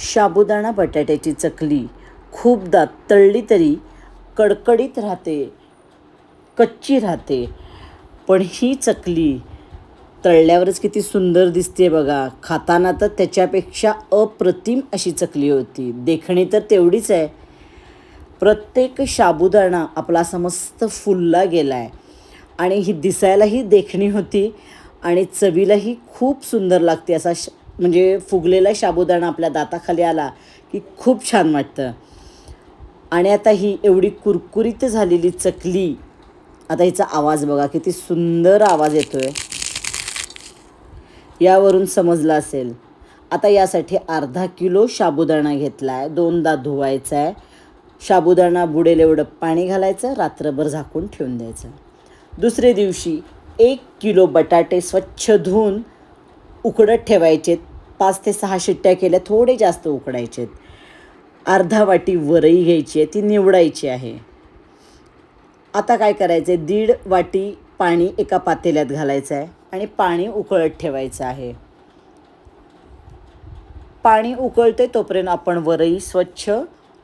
साबुदाणा बटाट्याची चकली. खूपदा तळली तरी कडकडीत राहते कच्ची राहते. पण ही चकली तळल्यावरच किती सुंदर दिसते बघा. खाताना तर त्याच्यापेक्षा अप्रतिम अशी चकली होती. देखणी तर तेवढीच आहे. प्रत्येक साबुदाणा आपला समस्त फुलला गेला आहे आणि ही दिसायलाही देखणी होती आणि चवीलाही खूप सुंदर लागते असा श म्हणजे फुगलेला शाबुदाणा आपल्या दाताखाली आला की खूप छान वाटतं. आणि आता ही एवढी कुरकुरीत झालेली चकली आता हिचा आवाज बघा किती सुंदर आवाज येतो आहे यावरून समजलं असेल. आता यासाठी अर्धा किलो साबुदाणा घेतला आहे दोनदा धुवायचा आहे साबुदाणा बुडेल एवढं पाणी घालायचं रात्रभर झाकून ठेवून द्यायचं. दुसरे दिवशी एक किलो बटाटे स्वच्छ धुवून उकडत ठेवायचे पाच ते सहा शिट्ट्या केल्या थोडे जास्त उकडायचेत अर्धा वाटी वरई घ्यायची आहे ती निवडायची आहे. आता काय करायचं आहे दीड वाटी पाणी एका पातेल्यात घालायचं आहे आणि पाणी उकळत ठेवायचं आहे. पाणी उकळते तोपर्यंत आपण वरई स्वच्छ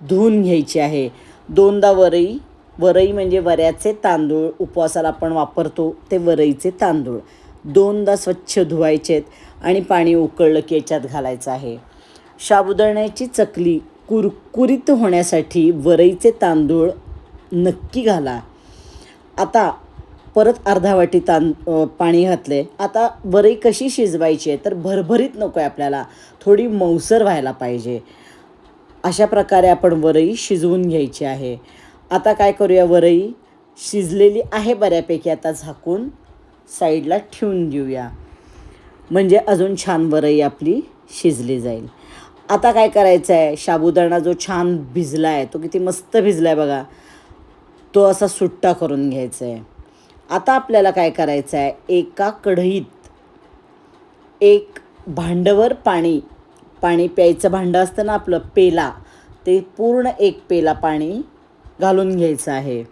धुवून घ्यायची आहे. दोनदा वरई वरई म्हणजे वऱ्याचे तांदूळ उपवासाला आपण वापरतो ते वरईचे तांदूळ. दोनदा स्वच्छ धुवायचेत. आणि पाणी उकळलं की याच्यात घालायचं आहे. साबुदाण्याची चकली कुरकुरीत होण्यासाठी वरईचे तांदूळ नक्की घाला. आता परत अर्धा वाटी तां पाणी घातले आता वरई कशी शिजवायची आहे तर भरभरीत नको आहे आपल्याला. थोडी मौसर व्हायला पाहिजे. अशा प्रकारे आपण वरई शिजवून घ्यायची आहे. आता काय करूया वरई शिजलेली आहे बऱ्यापैकी. आता झाकून साईडला ठेवून देऊया. म्हणजे अजून छान वरई आपली शिजली जाईल. आता काय करायचं आहे साबुदाणा जो छान भिजला आहे तो किती मस्त भिजला आहे बघा. तो असा सुट्टा करून घ्यायचा आहे आता आपल्याला काय करायचं आहे एका कढईत एक भांडवर पाणी पाणी प्यायचं भांडं असतं ना आपलं पेला ते पूर्ण एक पेला पाणी घालून घ्यायचं आहे.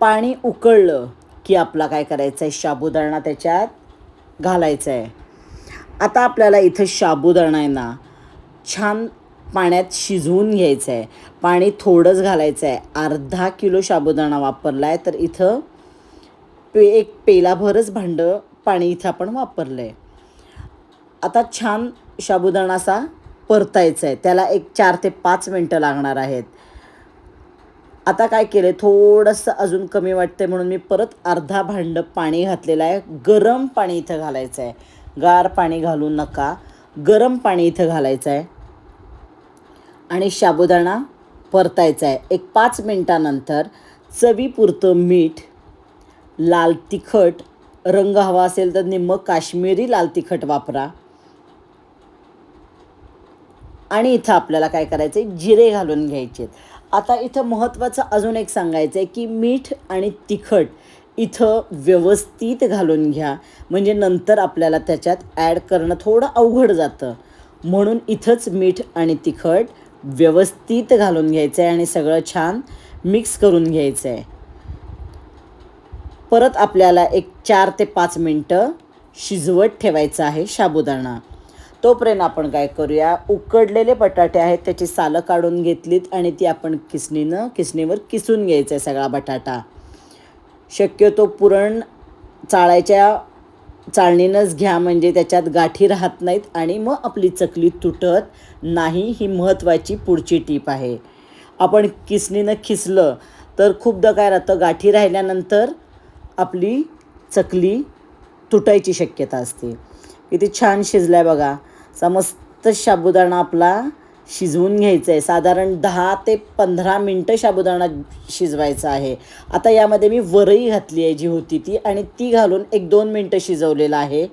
पाणी उकळलं की आपला काय करायचं आहे साबुदाणा त्याच्यात घालायचं आहे आता आपल्याला इथं साबुदाणा आहे ना. छान पाण्यात शिजवून घ्यायचं आहे पाणी थोडंच घालायचं आहे अर्धा किलो साबुदाणा वापरला आहे तर इथं पे एक पेलाभरच भांडं पाणी इथं आपण वापरलं आहे आता छान साबुदाणा असा परतायचा आहे त्याला एक चार ते पाच मिनटं लागणार आहेत. आता काय केलं आहे थोडंसं अजून कमी वाटते म्हणून मी परत अर्धा भांडं पाणी घातलेलं आहे. गरम पाणी इथं घालायचं आहे. गार पाणी घालू नका. गरम पाणी इथं घालायचं आहे. आणि साबुदाणा परतायचा आहे. एक पाच मिनटानंतर चवीपुरतं मीठ लाल तिखट रंग हवा असेल तर निम्मं काश्मीरी लाल तिखट वापरा. आणि इथं आपल्याला काय करायचं आहे जिरे घालून घ्यायचे आता इथं महत्त्वाचं अजून एक सांगायचं आहे की मीठ आणि तिखट इथं व्यवस्थित घालून घ्या. म्हणजे नंतर आपल्याला त्याच्यात ॲड करणं थोडं अवघड जातं. म्हणून इथंच मीठ आणि तिखट व्यवस्थित घालून घ्यायचं आहे आणि सगळं छान मिक्स करून घ्यायचं आहे परत आपल्याला एक चार ते पाच मिनटं शिजवत ठेवायचं आहे साबुदाणा तोपर्यंत आपण काय करूया? उकडलेले बटाटे आहेत त्याची सालं काढून घेतलीत आणि ती आपण किसणीनं किसणीवर किसून घ्यायचं आहे सगळा बटाटा. शक्यतो पुरण चाळायच्या चाळणीनंच घ्या म्हणजे त्याच्यात गाठी राहत नाहीत आणि मग आपली चकली तुटत नाही ही महत्त्वाची पुढची टीप आहे. आपण किसणीनं खिसलं तर खूपदा काय राहतं गाठी राहिल्यानंतर आपली चकली तुटायची शक्यता असते. किती छान शिजला आहे बघा. असा मस्त साबुदाणा आपला शिजवून घ्यायचं आहे साधारण दहा ते पंधरा मिनटं साबुदाणा शिजवायचा आहे. आता यामध्ये मी वरई घातली आहे जी होती ती आणि ती घालून एक दोन मिनटं शिजवलेलं आहे.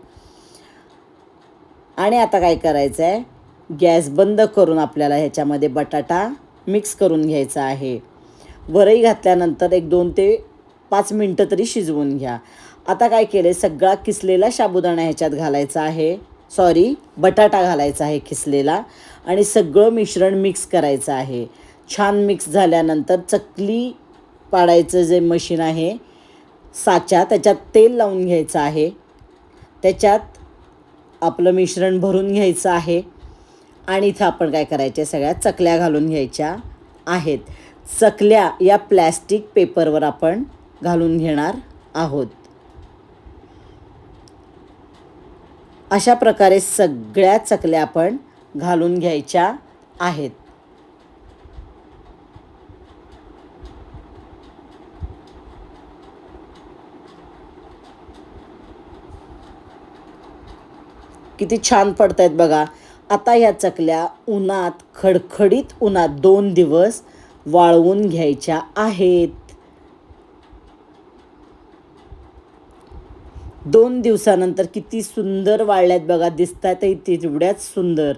आणि आता काय करायचं आहे गॅस बंद करून आपल्याला ह्याच्यामध्ये बटाटा मिक्स करून घ्यायचा आहे. वरई घातल्यानंतर एक दोन ते पाच मिनटं तरी शिजवून घ्या. आता काय केलं आहे सगळा किसलेला साबुदाणा ह्याच्यात घालायचा आहे. सॉरी बटाटा घालायचा आहे किसलेला. आणि सगळं मिश्रण मिक्स करायचं आहे. छान मिक्स झाल्यानंतर चकली पाडायचं जे मशीन आहे साचा त्याच्यात तेल लावून घ्यायचं आहे. त्याच्यात आपलं मिश्रण भरून घ्यायचं आहे. आणि इथं आपण काय करायचे सगळ्या चकल्या घालून घ्यायच्या आहेत. चकल्या या प्लॅस्टिक पेपरवर आपण घालून घेणार आहोत. अशा प्रकारे सगळ्या चकल्या आपण घालून घ्यायच्या आहेत. किती छान पडत आहेत बघा. आता ह्या चकल्या उन्हात खडखडीत उन्हात दोन दिवस वाळवून घ्यायच्या आहेत. दोन दिवसानंतर किती सुंदर वाळल्यात बघा दिसत आहेत तेवढ्याच सुंदर.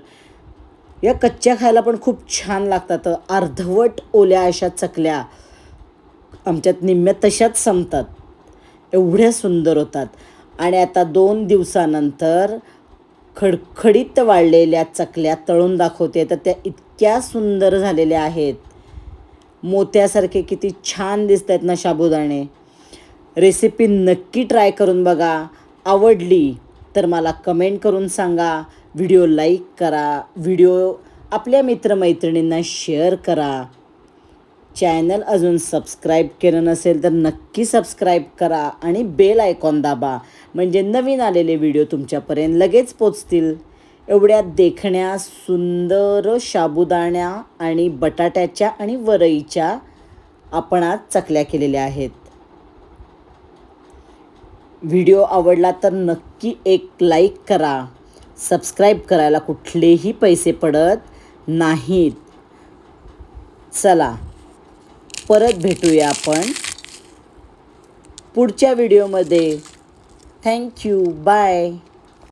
या कच्च्या खायला पण खूप छान लागतात. अर्धवट ओल्या अशा चकल्या. आमच्यात निम्म्या तशाच संपतात. एवढ्या सुंदर होतात. आणि आता दोन दिवसानंतर खडखडीत वाळलेल्या चकल्या तळून दाखवते. तर त्या इतक्या सुंदर झालेल्या आहेत. मोत्यासारखे किती छान दिसत आहेत ना साबुदाणे रेसिपी नक्की ट्राय करून बघा. आवडली तर मला कमेंट करून सांगा. व्हिडिओ लाईक करा. व्हिडिओ आपल्या मित्रमैत्रिणींना शेअर करा. चॅनल अजून सबस्क्राईब केलं नसेल तर नक्की सबस्क्राईब करा आणि बेल आयकॉन दाबा. म्हणजे नवीन आलेले व्हिडिओ तुमच्यापर्यंत लगेच पोचतील. एवढ्या देखण्या सुंदर साबुदाण्या आणि बटाट्याच्या आणि वरईच्या आपण आज चकल्या केलेल्या आहेत. व्हिडिओ आवडला तर नक्की एक लाईक करा. सबस्क्राईब करायला कुठलेही पैसे पडत नाहीत. चला परत भेटूया आपण पुढच्या व्हिडिओमध्ये. Thank you bye.